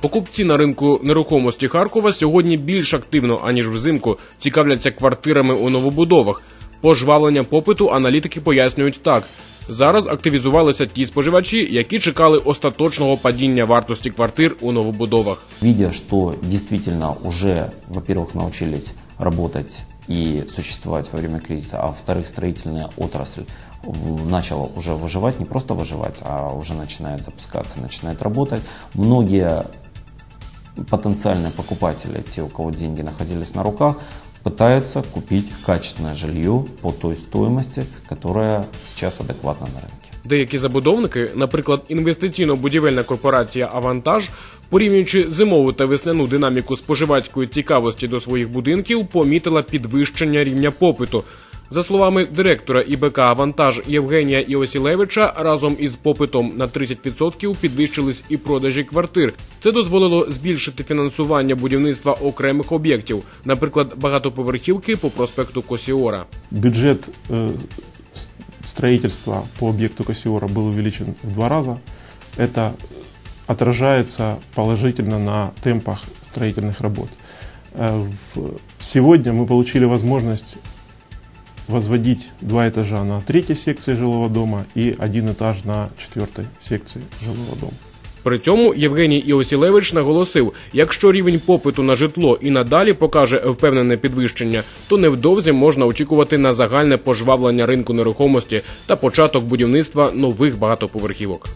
Покупці на ринку нерухомості Харкова сьогодні більш активно аніж взимку цікавляться квартирами у новобудовах. Пожвавлення попиту аналітики пояснюють так. Зараз активізувалися ті споживачі, які чекали остаточного падіння вартості квартир у новобудовах. Видя, что действительно уже, во-первых, научились работать и существовать во время кризиса, а во-вторых, строительная отрасль в- начала уже выживать, не просто выживать, а уже начинает запускаться, начинает работать. Многие потенциальные покупатели, те, у кого деньги находились на руках, пытаются купить качественное жилье по той стоимости, которая сейчас адекватна на рынке. Деякі забудовники, наприклад, інвестиційно-будівельна корпорація Авантаж, порівнюючи зимову та весняну динаміку споживацької цікавості до своїх будинків, помітила підвищення рівня попиту. За словами директора ІБК Авантаж Євгенія Іосілевича, разом із попитом на 30% підвищились і продажі квартир. Це дозволило збільшити фінансування будівництва окремих об'єктів, наприклад, багатоповерхівки по проспекту Косіора. Бюджет э, с- строительства по объекту Кассиора был увеличен в два раза. Это отражается положительно на темпах строительных работ. Э, в- Сегодня мы получили возможность возводить два этажа на третьей секции жилого дома и один этаж на четвертой секции жилого дома. При цьому Євгеній Іосілевич наголосив: якщо рівень попиту на житло і надалі покаже впевнене підвищення, то невдовзі можна очікувати на загальне пожвавлення ринку нерухомості та початок будівництва нових багатоповерхівок.